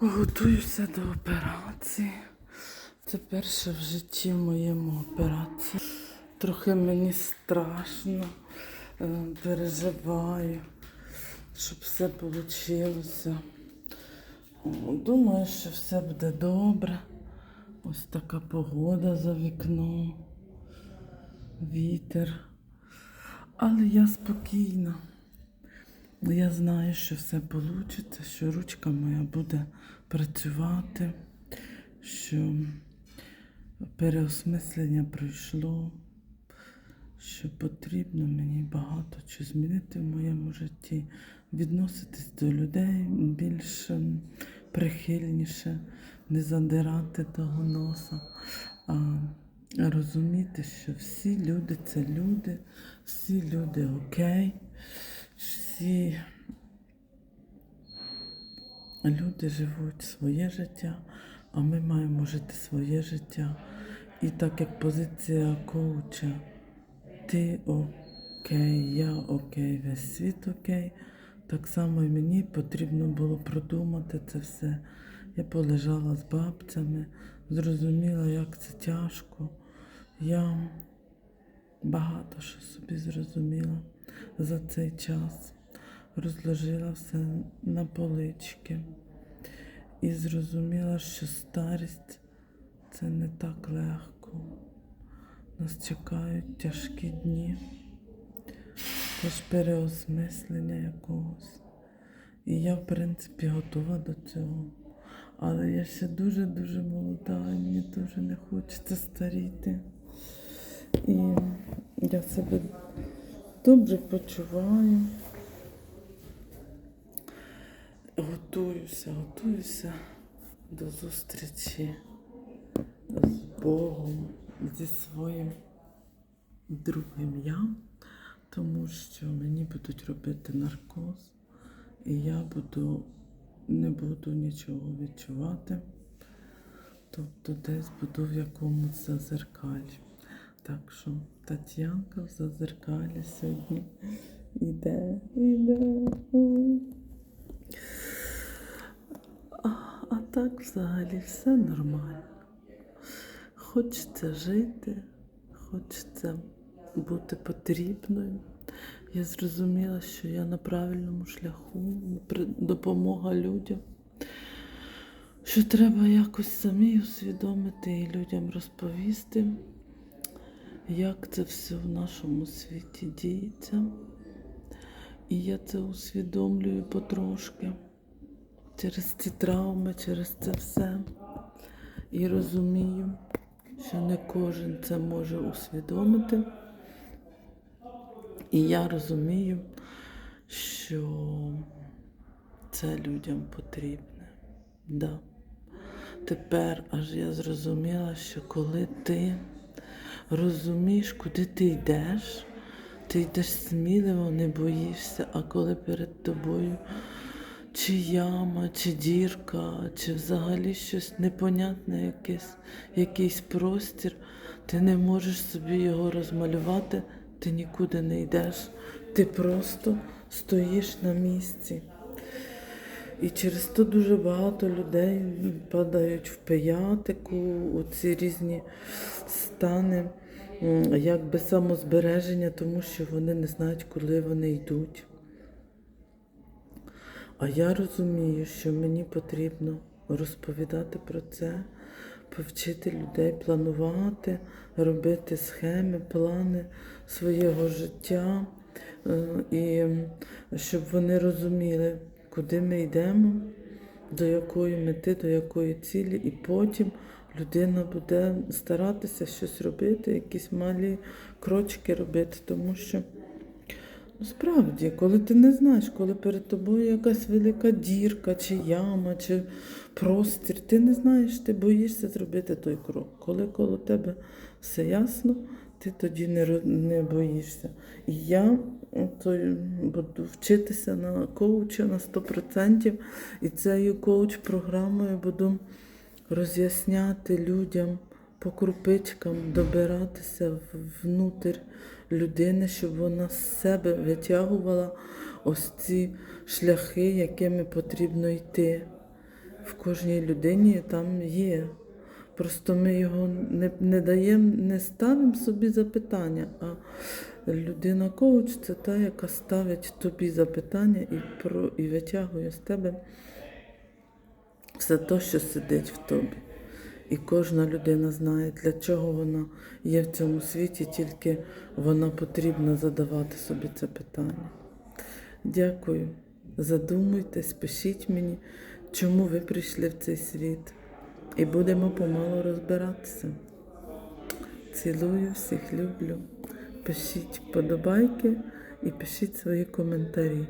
Готуюся до операції. Це перша в житті моєму операція. Трохи мені страшно, е, переживаю, щоб все вийшло. Думаю, що все буде добре. Ось така погода за вікном, вітер. Але я спокійна. Я знаю, що все вийде, що ручка моя буде працювати, що переосмислення пройшло, що потрібно мені багато що змінити в моєму житті, відноситись до людей більш прихильніше, не задирати того носа, а розуміти, що всі люди це люди, всі люди окей, всі люди живуть своє життя, а ми маємо жити своє життя. І так як позиція коуча, ти окей, я окей, весь світ окей. Так само і мені потрібно було продумати це все. Я полежала з бабцями, зрозуміла, як це тяжко. Я багато що собі зрозуміла за цей час. Розложила все на полички і зрозуміла, що старість це не так легко. Нас чекають тяжкі дні, теж переосмислення якогось. І я, в принципі, готова до цього. Але я ще дуже-дуже молода, і мені дуже не хочеться старіти. І я себе добре почуваю. Готуюся, готуюся до зустрічі з Богом, зі своїм другим я, тому що мені будуть робити наркоз, і я буду, не буду нічого відчувати. Тобто десь буду в якомусь зазеркалі. Так що Тетянка в зазеркалі сьогодні іде, іде. Ой. А, а так взагалі все нормально. Хочеться жити, хочеться бути потрібною. Я зрозуміла, що я на правильному шляху, допомога людям. Що треба якось самі усвідомити і людям розповісти, як це все в нашому світі діється. І я це усвідомлюю потрошки через ці травми, через це все. І розумію, що не кожен це може усвідомити. І я розумію, що це людям потрібне. Да. Тепер аж я зрозуміла, що коли ти розумієш, куди ти йдеш, ти йдеш сміливо, не боїшся, а коли перед тобою чи яма, чи дірка, чи взагалі щось непонятне, якесь, якийсь простір, ти не можеш собі його розмалювати, ти нікуди не йдеш, ти просто стоїш на місці. І через то дуже багато людей падають в пиятику, у ці різні стани, якби самозбереження, тому що вони не знають, коли вони йдуть. А я розумію, що мені потрібно розповідати про це, повчити людей планувати, робити схеми, плани свого життя, е, і щоб вони розуміли, куди ми йдемо, до якої мети, до якої цілі, і потім людина буде старатися щось робити, якісь малі крочки робити, тому що. Справді, коли ти не знаєш, коли перед тобою якась велика дірка, чи яма, чи простір, ти не знаєш, ти боїшся зробити той крок. Коли коло тебе все ясно, ти тоді не, не боїшся. І я то, буду вчитися на коуча на 100%, і цією коуч-програмою буду роз'ясняти людям по крупичкам, добиратися в- внутрь людини, щоб вона з себе витягувала ось ці шляхи, якими потрібно йти. в кожній людині там є. Просто ми його не, не даємо, не ставимо собі запитання, а людина коуч це та, яка ставить тобі запитання і, про, і витягує з тебе все те, що сидить в тобі. І кожна людина знає, для чого вона є в цьому світі, тільки вона потрібна задавати собі це питання. Дякую. Задумуйтесь, пишіть мені, чому ви прийшли в цей світ. І будемо помалу розбиратися. Цілую, всіх люблю. Пишіть вподобайки і пишіть свої коментарі.